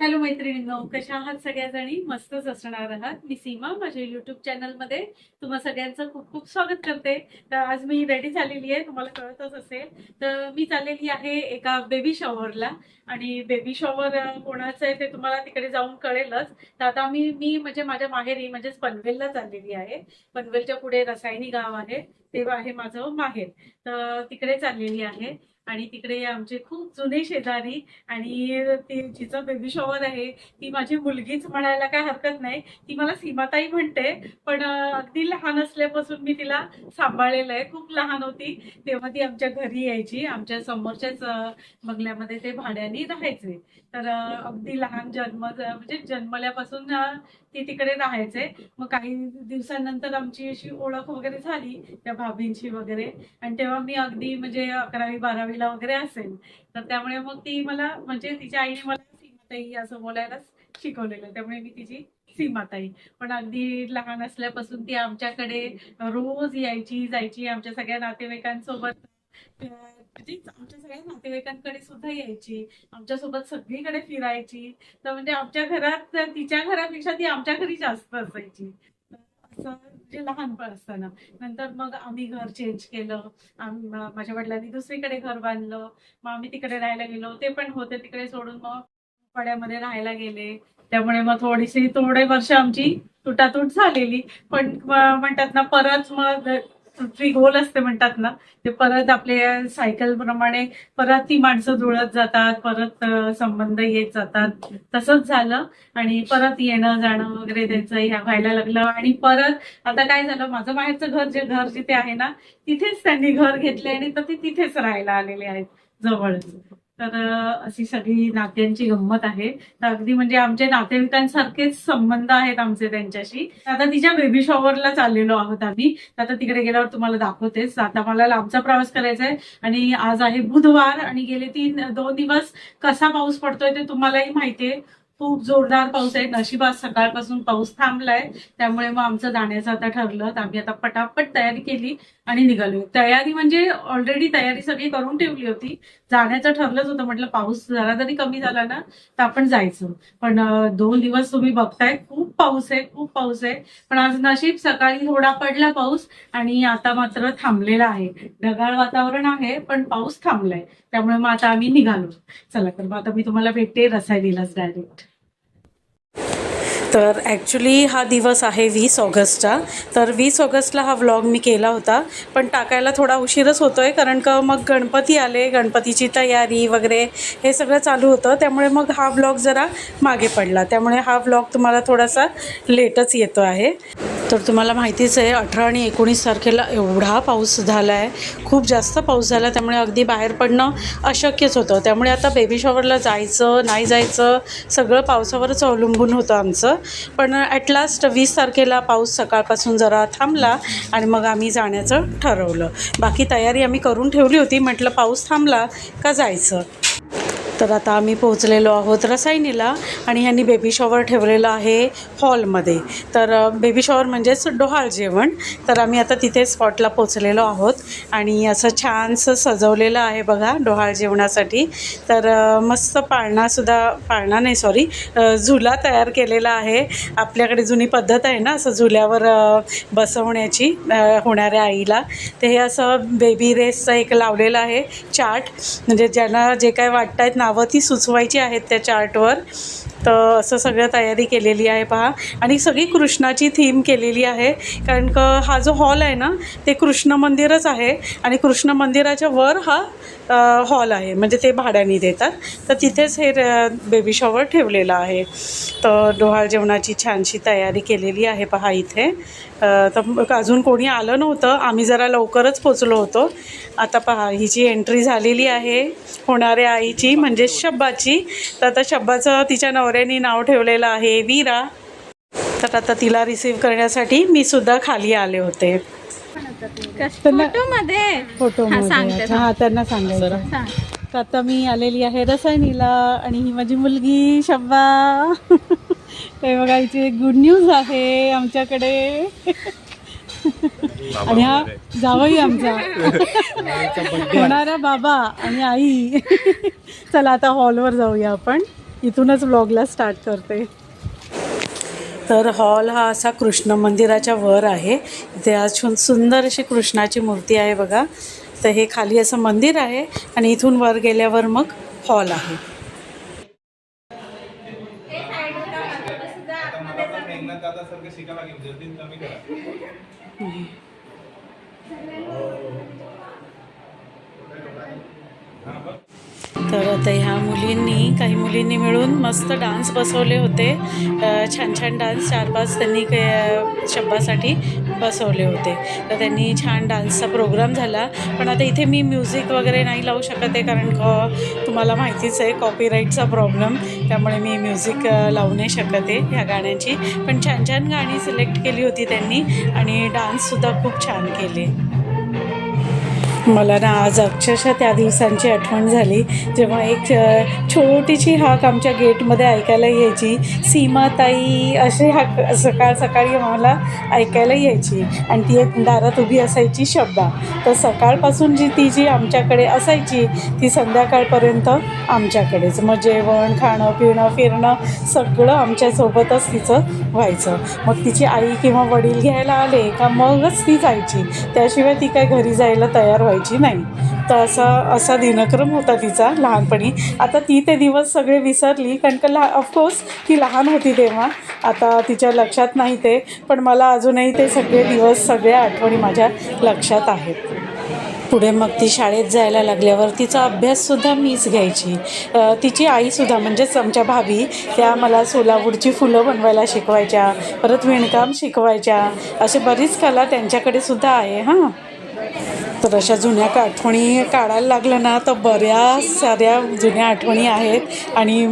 Hello मैत्रिणींनो कशा आहात सगळ्याजणी? मस्तच असणार आहात. मी सीमा माझ्या युट्यूब चॅनलमध्ये तुम्हा सगळ्यांचं खूप खूप स्वागत करते. तर आज मी रेडी झालेली आहे तुम्हाला कळतच असेल. तर मी चाललेली आहे एका बेबी शॉवरला आणि बेबी शॉवर कोणाचं आहे ते तुम्हाला तिकडे जाऊन कळेलच. तर आता मी मी म्हणजे माझ्या माहेरी म्हणजेच पनवेलला चाललेली आहे. पनवेलच्या पुढे रसायनी गाव आहे ते आहे माझं माहेर. तर तिकडे चाललेली आहे. आणि तिकडे आमचे खूप जुने शेजारी आणि ती जिचा बेबी शॉवर आहे ती माझी मुलगीच म्हणायला काय हरकत नाही. ती मला सीमाताई म्हणते पण अगदी लहान असल्यापासून मी तिला सांभाळलेलं आहे. खूप लहान होती. तेव्हा ती आमच्या घरी यायची. आमच्या समोरच्याच बंगल्यामध्ये ते भाड्याने राहायचे. तर अगदी लहान जन्म म्हणजे जन्मल्यापासून ती तिकडे राहायचे. मग काही दिवसांनंतर आमची अशी ओळख वगैरे झाली त्या भाभींची वगैरे. आणि तेव्हा मी अगदी म्हणजे अकरावी बारावीला वगैरे असेल. तर त्यामुळे मग ती मला म्हणजे तिच्या आईने मला सीमाताई असं बोलायलाच शिकवलेलं. त्यामुळे मी तिची सीमाताई. पण अगदी लहान असल्यापासून ती आमच्याकडे रोज यायची जायची आमच्या सगळ्या नातेवाईकांसोबत. म्हणजे आमच्या सगळ्या नातेवाईकांकडे सुद्धा यायची. आमच्यासोबत सगळीकडे फिरायची. तर म्हणजे आमच्या घरात तिच्या घरापेक्षा ती आमच्या घरी जास्त असायची. असं म्हणजे लहानपण असताना. नंतर मग आम्ही घर चेंज केलं. माझ्या वडिलांनी दुसरीकडे घर बांधलं. मग आम्ही तिकडे राहायला गेलो. ते पण होते तिकडे सोडून मग पड्यामध्ये राहायला गेले. त्यामुळे मग थोडीशी थोडे वर्ष आमची तुटातूट झालेली. पण म्हणतात ना परत मग पृथ्वी गोल असते म्हणतात ना ते परत आपल्या सायकल प्रमाणे परत ती माणसं जुळत जातात परत संबंध येत जातात. तसंच झालं आणि परत येणं जाणं वगैरे त्यांचं ह्या व्हायला लागलं आणि परत आता काय झालं माझं बाहेरचं घर जे घर जिथे आहे ना तिथेच त्यांनी घर घेतले आणि तर ते तिथेच राहायला आलेले आहेत जवळच. तर अशी सगळी नात्यांची गंमत आहे. तर अगदी म्हणजे आमच्या नातेवाईकांसारखेच संबंध आहेत आमचे त्यांच्याशी. आता तिच्या बेबी शॉवरला चाललेलो आहोत आम्ही. आता तिकडे गेल्यावर तुम्हाला दाखवतेच. आता मला लांबचा प्रवास करायचा आहे आणि आज आहे बुधवार आणि गेले तीन दोन दिवस कसा पाऊस पडतोय ते तुम्हालाही माहितीये खूप जोरदार पाऊस आहे. नशिबात सकाळपासून पाऊस थांबलाय. त्यामुळे मग आमचं जाण्याचं आता ठरलं. तर आम्ही आता पटापट तयारी केली. आणि निघालो. तयारी म्हणजे ऑलरेडी तयारी सगळी करून ठेवली होती. जाण्याचं ठरलंच होतं. म्हटलं पाऊस जरा जरी कमी झाला ना तर आपण जायचं. पण दोन दिवस तुम्ही बघताय खूप पाऊस आहे खूप पाऊस आहे. पण आज नशीब सकाळी थोडा पडला पाऊस आणि आता मात्र थांबलेला आहे. ढगाळ वातावरण आहे पण पाऊस थांबलाय. त्यामुळे मग आता आम्ही निघालो. चला तर मग आता मी तुम्हाला भेटते रसायनीलाच डायरेक्ट तर ॲक्च्युली हा दिवस आहे वीस ऑगस्टचा. तर वीस ऑगस्टला हा व्लॉग मी केला होता. पण टाकायला थोडा उशीरच होतो आहे कारण का मग गणपती आले गणपतीची तयारी वगैरे हे सगळं चालू होतं. त्यामुळे मग हा व्लॉग जरा मागे पडला. त्यामुळे हा व्लॉग तुम्हाला थोडासा लेटच येतो आहे. तर तुम्हाला माहितीच आहे अठरा आणि एकोणीस तारखेला एवढा पाऊस झाला आहे खूप जास्त पाऊस झाला त्यामुळे अगदी बाहेर पडणं अशक्यच होतं. त्यामुळे आता बेबी शॉवरला जायचं नाही जायचं सगळं पावसावरच अवलंबून होतं आमचं. पण ॲट लास्ट वीस तारखेला पाऊस सकाळपासून जरा थांबला आणि मग आम्ही जाण्याचं ठरवलं. बाकी तयारी आम्ही करून ठेवली होती. म्हटलं पाऊस थांबला का जायचं? तर आता आम्ही पोहोचलेलो आहोत रसायनीला आणि ह्यांनी बेबी शॉवर ठेवलेलं आहे हॉलमध्ये तर बेबी शॉवर म्हणजेच डोहाळ जेवण. तर आम्ही आता तिथे स्पॉटला पोचलेलो आहोत आणि असं छानसं सजवलेलं आहे बघा डोहाळ जेवणासाठी. तर मस्त पाळणासुद्धा पाळणा नाही सॉरी झुला तयार केलेला आहे. आपल्याकडे जुनी पद्धत आहे ना असं झुल्यावर बसवण्याची होणाऱ्या आईला. ते हे असं बेबी रेसचं एक लावलेलं आहे चार्ट म्हणजे ज्यांना जे काय वाटत आहेत ना नावं ती सुचवायची आहेत त्या चार्टवर तर असं सगळं तयारी केलेली आहे पहा. आणि सगळी कृष्णाची थीम केलेली आहे. कारण का हा जो हॉल आहे ना ते कृष्ण मंदिरच आहे. आणि कृष्ण मंदिराच्या वर हा हॉल आहे. म्हणजे ते भाड्याने देतात. तर तिथेच हे बेबी शॉवर ठेवलेलं आहे. तर डोहाळ जेवणाची छानशी तयारी केलेली आहे पहा इथे. तर अजून कोणी आलं नव्हतं. आम्ही जरा लवकरच पोचलो होतो. आता पहा हिची एंट्री झालेली आहे होणाऱ्या आईची म्हणजे शब्बाची तर आता शब्बाचं तिच्या नवऱ्याने नाव ठेवलेलं आहे वीरा. तर आता तिला रिसीव करण्यासाठी मी सुद्धा खाली आले होते. फोटो मध्ये फोटो हा, त्यांना सांगायचं. सांग. तर आता मी आलेली आहे रसायनीला आणि ही माझी मुलगी शब्बा. ते बघा इथे गुड न्यूज आहे आमच्याकडे. आणि हा जावई आमचा. होणारा बाबा आणि आई. चला आता हॉलवर जाऊया आपण. इथूनच ब्लॉगला स्टार्ट करते. तर हॉल हा असा कृष्ण मंदिराच्या वर आहे. इथे आज सुंदर अशी कृष्णाची मूर्ती आहे बघा. तर हे खाली असं मंदिर आहे आणि इथून वर गेल्यावर मग हॉल आहे मेहनत दादासारखं शिकायला लागेल जल्दी कमी करा हा बघ तर आता ह्या मुलींनी काही मुलींनी मिळून मस्त डान्स बसवले होते. छान छान डान्स चार पाच त्यांनी शब्दासाठी बसवले होते. तर त्यांनी छान डान्सचा प्रोग्राम झाला. पण आता इथे मी म्युझिक वगैरे नाही लावू शकत आहे कारण क तुम्हाला माहितीच आहे कॉपीराईटचा प्रॉब्लेम. त्यामुळे मी म्युझिक लावू नाही शकत आहे ह्या गाण्यांची. पण छान छान गाणी सिलेक्ट केली होती त्यांनी आणि डान्ससुद्धा खूप छान केले. मला ना आज अक्षरशः त्या दिवसांची आठवण झाली. जेव्हा एक छोटीशी हाक आमच्या गेटमध्ये ऐकायला यायची. सीमाताई असे हाक सकाळ सकाळी आम्हाला ऐकायला यायची. आणि ती एक दारात उभी असायची शब्दा. तर सकाळपासून जी ती जी आमच्याकडे असायची ती संध्याकाळपर्यंत आमच्याकडेच. मग जेवण खाणं पिणं फिरणं सगळं आमच्यासोबतच तिचं व्हायचं. मग तिची आई किंवा वडील घ्यायला आले का मगच ती जायची. त्याशिवाय ती काय घरी जायला तयार व्हायची नाही. तर असा असा दिनक्रम होता तिचा लहानपणी. आता ती ते दिवस सगळे विसरली कारण का लहा ऑफकोर्स ती लहान होती तेव्हा. आता तिच्या लक्षात नाही ते पण मला अजूनही ते सगळे दिवस सगळ्या आठवणी माझ्या लक्षात आहेत. पुढे मग ती शाळेत जायला लागल्यावर तिचा अभ्याससुद्धा मीच घ्यायची. तिची आईसुद्धा म्हणजेच आमच्या भाभी त्या मला सोलावूडची फुलं बनवायला शिकवायच्या परत विणकाम शिकवायच्या असे बरीच कला त्यांच्याकडे सुद्धा आहे हां. तर अशा जुन्या का आठवणी काढायला लागलं ना तर बऱ्याच साऱ्या जुन्या आठवणी आहेत. आणि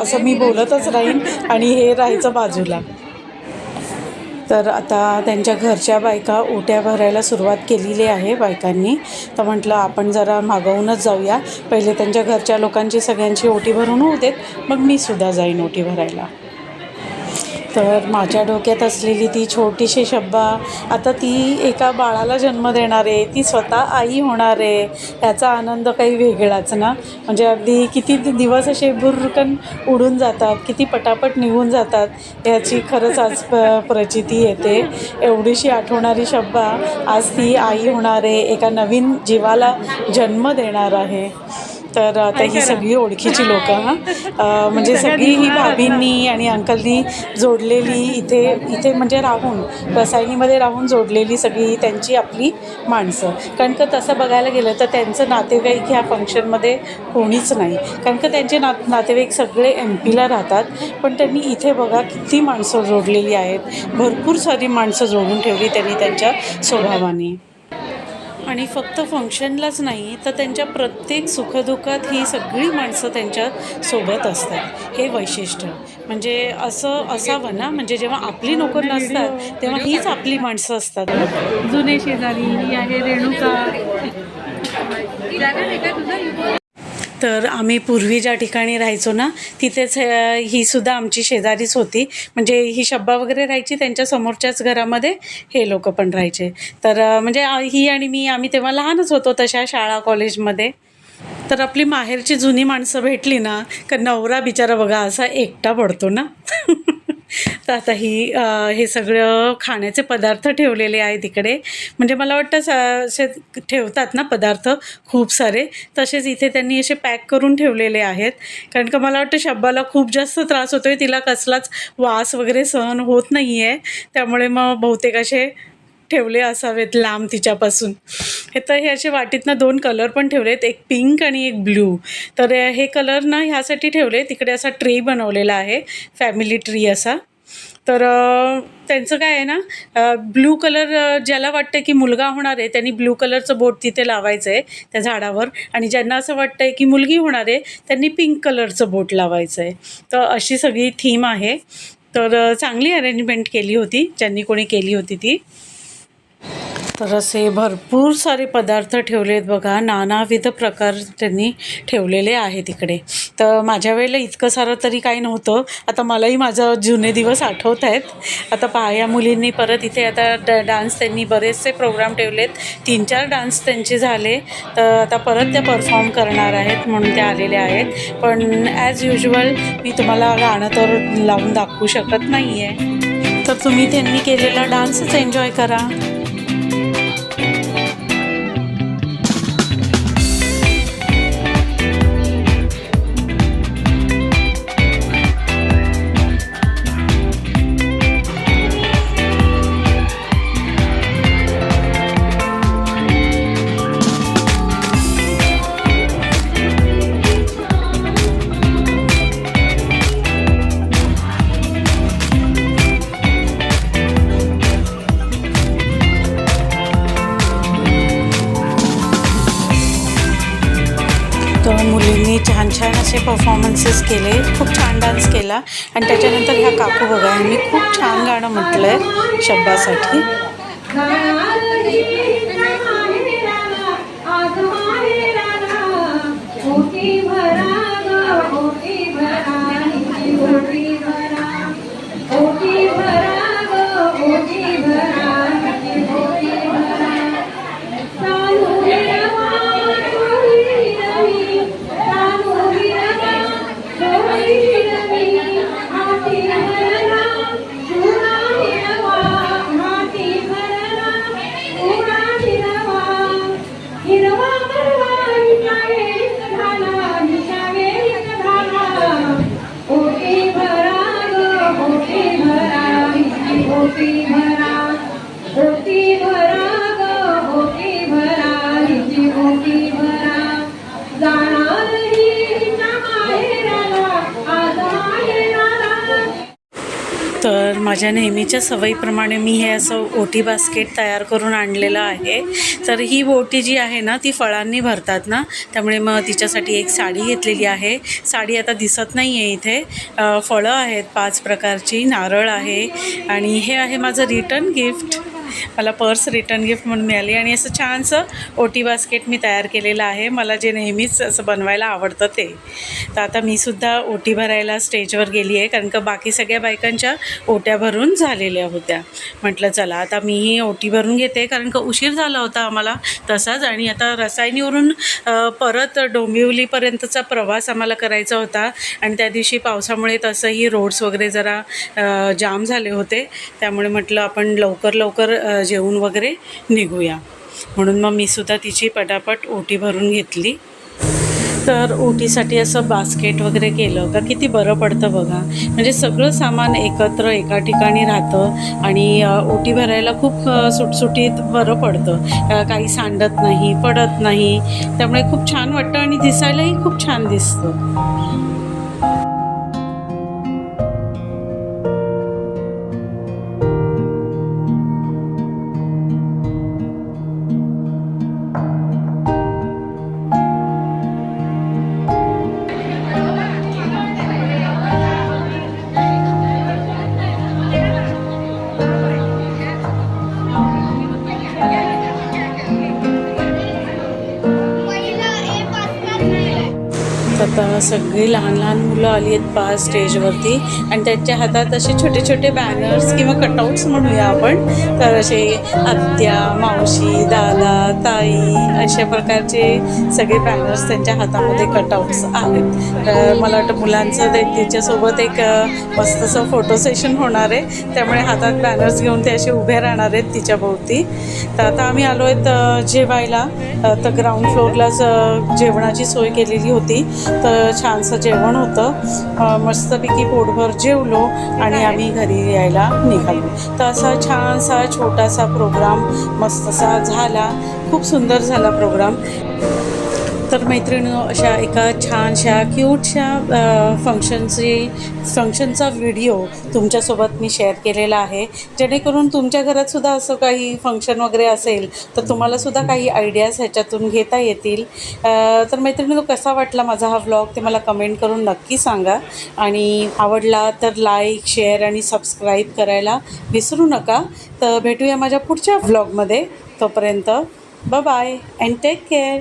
असं मी बोलतच राहीन आणि हे राहायचं बाजूला. तर आता त्यांच्या घरच्या बायका ओट्या भरायला सुरुवात केलेली आहे बायकांनी. तर म्हटलं आपण जरा मागवूनच जाऊया. पहिले त्यांच्या घरच्या लोकांची सगळ्यांची ओटी भरून होऊ देत. मग मी सुद्धा जाईन ओटी भरायला. तर माझ्या डोक्यात असलेली ती छोटीशी शब्बा आता ती एका बाळाला जन्म देणार आहे ती स्वतः आई होणार आहे याचा आनंद काही वेगळाच ना? म्हणजे अगदी किती दिवस असे बुरकन उडून जातात किती पटापट निघून जातात याची खरंच आज प प्रचिती येते. एवढीशी आठवणारी शब्बा आज ती आई होणार आहे एका नवीन जीवाला जन्म देणार आहे. तर आता ही सगळी ओळखीची लोक हां. म्हणजे सगळी ही भाभींनी आणि अंकलनी जोडलेली इथे इथे म्हणजे राहून रसायनीमध्ये राहून जोडलेली सगळी त्यांची आपली माणसं. कारण का तसं बघायला गेलं तर त्यांचं नातेवाईक ह्या फंक्शनमध्ये कोणीच नाही. कारण का त्यांचे ना नातेवाईक सगळे एम पीला राहतात पण त्यांनी इथे बघा किती माणसं जोडलेली आहेत. भरपूर सारी माणसं जोडून ठेवली त्यांनी त्यांच्या स्वभावाने. आणि फक्त फंक्शनलाच नाही तर त्यांच्या प्रत्येक सुखदुःखात ही सगळी माणसं त्यांच्यासोबत असतात. हे वैशिष्ट्य. म्हणजे असं असावं ना म्हणजे जेव्हा आपली नोकर नसतात तेव्हा हीच आपली माणसं असतात. जुने शेजारी ही आहे रेणुका. तर आम्ही पूर्वी ज्या ठिकाणी राहायचो ना तिथेच ही सुद्धा आमची शेजारीच होती. म्हणजे ही शब्बा वगैरे राहायची त्यांच्या समोरच्याच घरामध्ये हे लोक पण राहायचे. तर म्हणजे ही आणि मी आम्ही तेव्हा लहानच होतो तशा शाळा कॉलेजमध्ये. तर आपली माहेरची जुनी माणसं भेटली ना का नवरा बिचारा बघा असा एकटा पडतो ना. तर आता ही हे सगळं खाण्याचे पदार्थ ठेवलेले आहेत इकडे म्हणजे मला वाटतं असे ठेवतात ना पदार्थ खूप सारे. तसेच इथे त्यांनी असे पॅक करून ठेवलेले आहेत. कारण का मला वाटतं शब्बाला खूप जास्त त्रास होतो आहे तिला कसलाच वास वगैरे सहन होत नाही आहे त्यामुळे मग बहुतेक असे ठेवले असावेत लांब तिच्यापासून. हे तर हे असे वाटीतनं दोन कलर पण ठेवलेत एक पिंक आणि एक ब्ल्यू तर हे कलर ना ह्यासाठी ठेवले तिकडे असा ट्री बनवलेला आहे फॅमिली ट्री असा. तर त्यांचं काय आहे ना ब्लू कलर ज्याला वाटतं की मुलगा होणार आहे त्यांनी ब्लू कलरचं बोट तिथे लावायचं आहे त्या झाडावर. आणि ज्यांना असं वाटतं आहे की मुलगी होणार आहे त्यांनी पिंक कलरचं बोट लावायचं आहे तर अशी सगळी थीम आहे. तर चांगली अरेंजमेंट केली होती ज्यांनी कोणी केली होती ती. तर असे भरपूर सारे पदार्थ ठेवलेत बघा. नानाविध प्रकार त्यांनी ठेवलेले आहेत इकडे. तर माझ्या वेळेला इतकं सारं तरी काही नव्हतं. आता मलाही माझं जुने दिवस आठवत आहेत. आता पहा या मुलींनी परत इथे आता ड डान्स त्यांनी बरेचसे प्रोग्राम ठेवलेत. तीन चार डान्स त्यांचे झाले. तर आता परत त्या परफॉर्म करणार आहेत म्हणून त्या आलेल्या आहेत. पण ॲज युजल मी तुम्हाला गाणं तर लावून दाखवू शकत नाही आहे तर तुम्ही त्यांनी केलेला डान्सच एन्जॉय करा. छान छान असे परफॉर्मन्सेस केले. खूप छान डान्स केला. आणि त्याच्यानंतर ह्या काकू बघा यांनी खूप छान गाणं म्हटलं आहे शब्दासाठी. माझ्या नेहमीच्या सवयीप्रमाणे मी हे असं ओटी बास्केट तयार करून आणलेलं आहे. तर ही ओटी जी आहे ना ती फळांनी भरतात ना त्यामुळे मग तिच्यासाठी एक साडी घेतलेली आहे. साडी आता दिसत नाही आहे इथे फळं आहेत पाच प्रकारची नारळ आहे आणि हे आहे माझं रिटर्न गिफ्ट मला पर्स रिटर्न गिफ्ट म्हणून मिळाली आणि असं छानसं ओटी बास्केट मी तयार केलेलं आहे. मला जे नेहमीच असं बनवायला आवडतं ते. तर आता मी सुद्धा ओटी भरायला स्टेजवर गेली आहे कारण का बाकी सगळ्या बायकांच्या ओट्या भरून झालेल्या होत्या. म्हटलं चला आता मीही ओटी भरून घेते कारण का उशीर झाला होता आम्हाला तसाच आणि आता रसायनीवरून परत डोंबिवलीपर्यंतचा प्रवास आम्हाला करायचा होता आणि त्या दिवशी पावसामुळे तसंही रोड्स वगैरे जरा जाम झाले होते. त्यामुळे म्हटलं आपण लवकर लवकर अ, जेवून वगैरे निघूया. म्हणून मग मी सुद्धा तिची पटापट ओटी भरून घेतली. तर ओटीसाठी असं बास्केट वगैरे केलं का किती बरं पडतं बघा. म्हणजे सगळं सामान एकत्र एका ठिकाणी राहतं आणि ओटी भरायला खूप सुटसुटीत बरं पडतं. काही सांडत नाही पडत नाही. त्यामुळे खूप छान वाटतं आणि दिसायलाही खूप छान दिसतं. आता सगळी लहान लहान मुलं आली आहेत पाच स्टेजवरती. आणि त्यांच्या हातात असे छोटे छोटे बॅनर्स किंवा कटआउट्स म्हणूया आपण. तर असे आत्या मावशी दादा ताई अशा प्रकारचे सगळे बॅनर्स त्यांच्या हातामध्ये कटआउट्स आहेत. तर मला वाटतं मुलांचं ते तिच्यासोबत एक मस्तसं फोटो सेशन होणार आहे. त्यामुळे हातात बॅनर्स घेऊन ते असे उभे राहणार आहेत तिच्या भोवती तर आता आम्ही आलो आहेत जेवायला. तर ग्राउंड फ्लोअरलाच जेवणाची सोय केलेली होती. तर छानसं जेवण होतं. मस्तपैकी पोटभर जेवलो आणि आम्ही घरी यायला निघालो. तर असा छानसा छोटासा प्रोग्राम मस्तसा झाला. खूप सुंदर झाला प्रोग्राम तर मैत्रिणी अशा एका छानशा क्यूटशा फंक्शनची फंक्शनचा व्हिडिओ तुमच्यासोबत मी शेअर केलेला आहे. जेणेकरून तुमच्या घरातसुद्धा असं काही फंक्शन वगैरे असेल तर तुम्हालासुद्धा काही आयडियाज ह्याच्यातून घेता येतील. तर मैत्रिणी कसा वाटला माझा हा व्लॉग ते मला कमेंट करून नक्की सांगा. आणि आवडला तर लाईक शेअर आणि सबस्क्राईब करायला विसरू नका. तर भेटूया माझ्या पुढच्या व्लॉगमध्ये तोपर्यंत बाय अँड टेक केअर